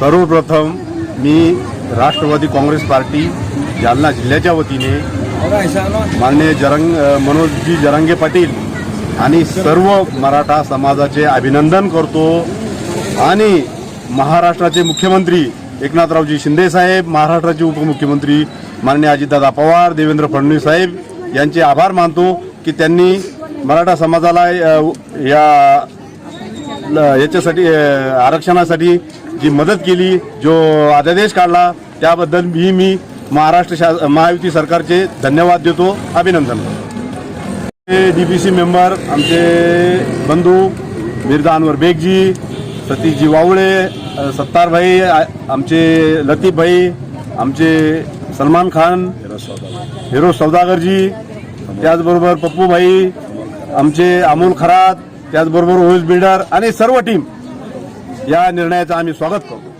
सर्वप्रथम मी राष्ट्रवादी काँग्रेस पार्टी जालना जिल्ह्याच्या वतीने माननीय जरंग मनोजजी जरांगे पाटील आणि सर्व मराठा समाजाचे अभिनंदन करतो आणि महाराष्ट्राचे मुख्यमंत्री एकनाथरावजी शिंदेसाहेब महाराष्ट्राचे उपमुख्यमंत्री माननीय अजितदादा पवार देवेंद्र फडणवीस साहेब यांचे आभार मानतो की त्यांनी मराठा समाजाला या ल- याच्यासाठी आरक्षणासाठी जी मदत केली जो अध्यादेश काढला त्याबद्दल मी मी महाराष्ट्र शा महायुती सरकारचे धन्यवाद देतो अभिनंदन. डीपीसी मेंबर आमचे बंधू मिर्झा अनवर बेगजी सतीशजी वावळे सत्तारभाई आमचे लतीफभाई आमचे सलमान खान हिरो सौदागरजी त्याचबरोबर पप्पूभाई आमचे अमोल खरात त्याचबरोबर ओएस बिल्डर आणि सर्व टीम या निर्णयाचं आम्ही स्वागत करतो.